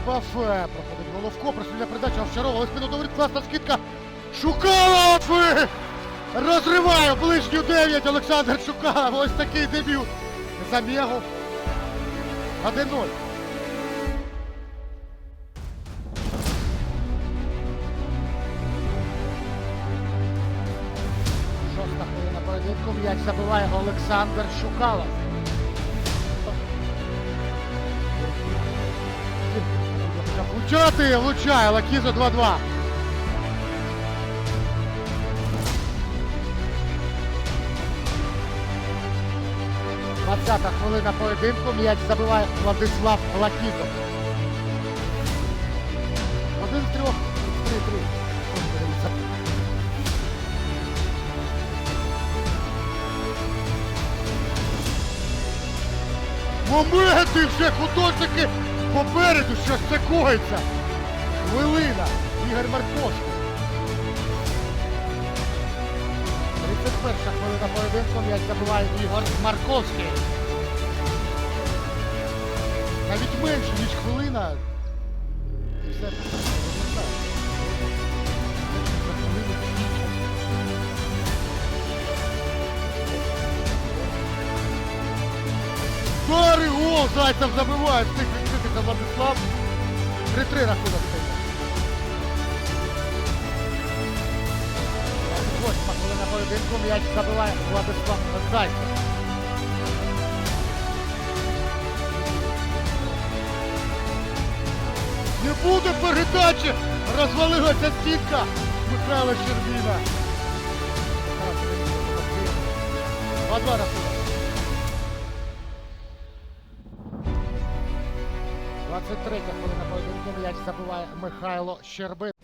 Е, проходить головко, просвітля передача Овчарова, спину говорить, класна скидка. Шукалов! Розриває ближню 9 Олександр Шукалов. Ось такий дебют. Замєгу. 1-0. Шоста хвилина поєдинку. М'яч забиває Олександр Шукалов. Влучати, влучає, Лакізо 2-2. Двадцята хвилина поєдинку, м'яч забиває Владислав Лакізо. Один з трьох, три-три. Моменти вже художники попереду, що ж це коїться. Хвилина. Ігор Марковський. 31 хвилина поєдинку, м'яч забиває Ігор Марковський. Навіть менше, ніж хвилина. І все. Старий гол Зайцев забиває, встиг Владислав. 3-3 рахунок стає. 28 хвилина поєдинку, м'яч забиває Владислав Зайцев. Не буде передачі! Розвалилася стінка Михайла Щербіна. 2-2 рахунок. 23 хвилина поєдинку м'яч забиває Михайло Щербин.